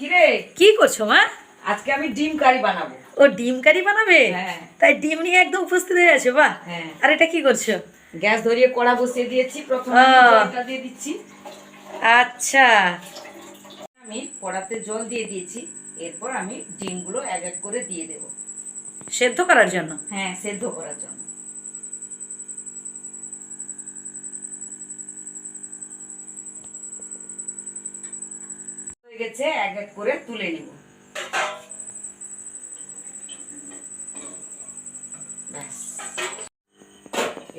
কিরে? কি করছ মা? আজকে আমি ডিম কারি বানাবো। ও ডিম কারি বানাবে? হ্যাঁ। তাই ডিম নিয়ে একদম উপস্থিত হয়ে আছো বাহ হ্যাঁ। আর এটা কি করছ? গ্যাস ধরিয়ে কড়া বসিয়ে দিয়েছি প্রথমে জলটা দিয়ে দিচ্ছি। আচ্ছা। আমি কড়াতে জল দিয়ে দিয়েছি এরপর আমি ডিমগুলো এক এক করে দিয়ে দেব। সেদ্ধ করার জন্য? হ্যাঁ সেদ্ধ করার জন্য। গেছে এক এক করে তুলে নিব। ব্যাস।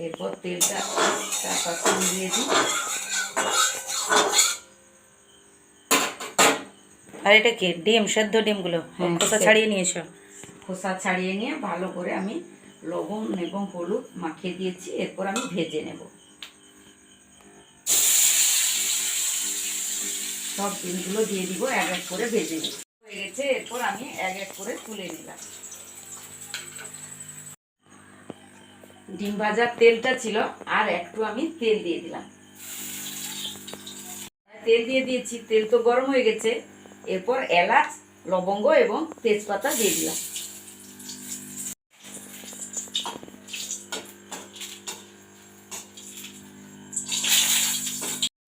এরপর তেলটা চাপা দিয়ে দিই। আর এটা কি ডিম সেদ্ধ ডিমগুলো? হ্যাঁ, খোসা ছাড়িয়ে নিয়ে এসো। খোসা ছাড়িয়ে নিয়ে ভালো করে আমি লবণ এবং হলুদ মাখিয়ে দিয়েছি এরপর আমি ভেজে নেব। সব ডিমগুলো দিয়ে দিব, এক এক করে ভেজে নেব। হয়ে গেছে, এরপর আমি এক এক করে তুলে নিলাম। ডিম ভাজার তেলটা ছিল, আর একটু আমি তেল দিয়ে দিলাম। তেল দিয়ে দিয়েছি, তেল তো গরম হয়ে গেছে। এরপর এলাচ, লবঙ্গ এবং তেজপাতা দিয়ে দিলাম।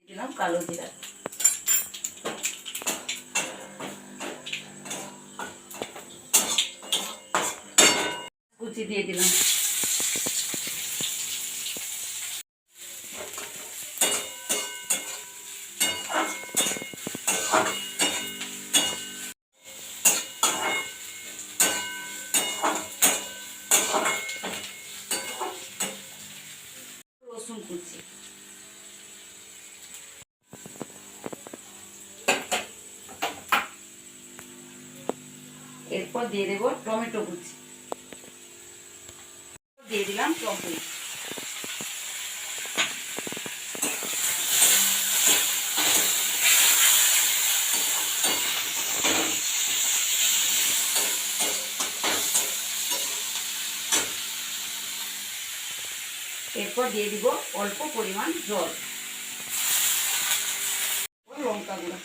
দিলাম কালো জিরা। কুচি দিয়ে দিলাম। রসুন কুচি। এরপর দিয়ে দেবো টমেটো কুচি। দিয়ে দিলাম টমেটো এরপর দিয়ে দিব অল্প পরিমাণ জল। লঙ্কা গুঁড়ো।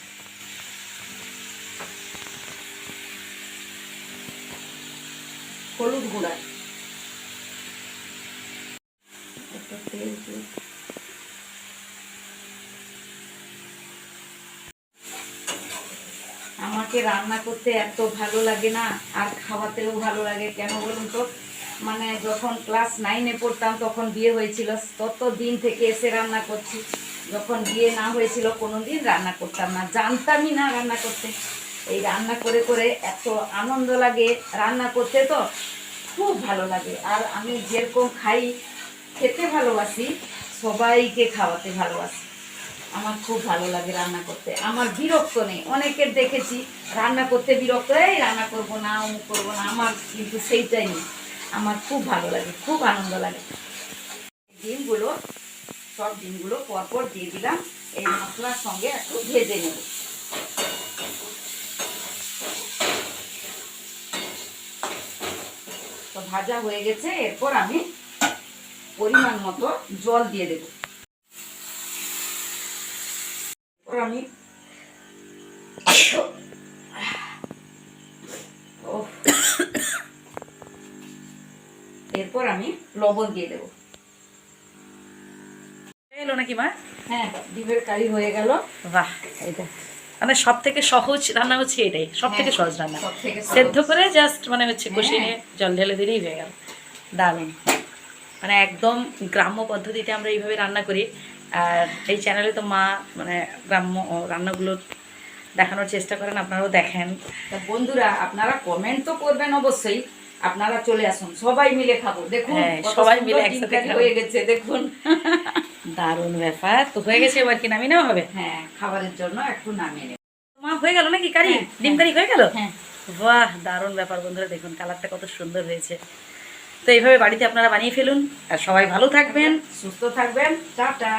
হলুদ গুঁড়া। একটা তেল আমাকে রান্না করতে এত ভালো লাগে না, আর খাওয়াতেও ভালো লাগে। কেন বলুন তো? মানে যখন ক্লাস নাইনে পড়তাম, তখন বিয়ে হয়েছিল। তত দিন থেকে এসে রান্না করছি। যখন বিয়ে না হয়েছিল কোনো দিন রান্না করতাম না। জানতামই না রান্না করতে। এই রান্না করে করে এত আনন্দ লাগে। রান্না করতে তো খুব ভালো লাগে। আর আমি যেরকম খাই খেতে ভালোবাসি, সবাইকে খাওয়াতে ভালোবাসি। আমার খুব ভালো লাগে রান্না করতে। আমার বিরক্ত নেই। অনেকের দেখেছি রান্না করতে বিরক্ত, এই রান্না করব না, অমুক করব না। আমার কিন্তু সেইটাই নেই। আমার খুব ভালো লাগে, খুব আনন্দ লাগে। ডিমগুলো, সব ডিমগুলো পরপর দিয়ে দিলাম। এই মশলার সঙ্গে একটু ভেজে নেব। তো ভাজা হয়ে গেছে। এরপর আমি পরিমাণ মতো জল দিয়ে দেব। আমি এরপর আমি লবণ দিয়ে দেব। এলো নাকি মা? হ্যাঁ ডিমের কারি হয়ে গেল। বাহ। এটা মানে সব থেকে সহজ রান্না হচ্ছে এটাই। সব থেকে সহজ রান্না। সেদ্ধ করে জাস্ট মানে হচ্ছে কষিয়ে হ্যাঁ। নিয়ে জল ঢেলে দিলেই হয়ে গেল। দারুণ। মানে একদম গ্রাম্য পদ্ধতিতে আমরা এইভাবে রান্না করি। আর এই চ্যানেলে তো মা মানে গ্রাম্য রান্নাগুলো দেখানোর চেষ্টা করেন আপনারাও দেখেন। তা বন্ধুরা আপনারা কমেন্ট তো করবেন অবশ্যই। আপনারা চলে আসুন সবাই মিলে খাব। দেখুন হ্যাঁ, সবাই মিলে একসাথে হয়ে গেছে দেখুন। দারুণ ব্যাপার। তো হয়ে গেছে এবার কি নামিয়ে নেওয়া হবে? হ্যাঁ খাবারের জন্য একটু নামিয়ে নেব। মা হয়ে গেল নাকি কারি? হ্যাঁ, ডিম। কারি হয়ে গেল? হ্যাঁ। বাহ দারুণ ব্যাপার বন্ধুরা দেখুন কালারটা কত সুন্দর হয়েছে। তো এইভাবে বাড়িতে আপনারা বানিয়ে ফেলুন। আর সবাই ভালো থাকবেন। সুস্থ থাকবেন। টাটা।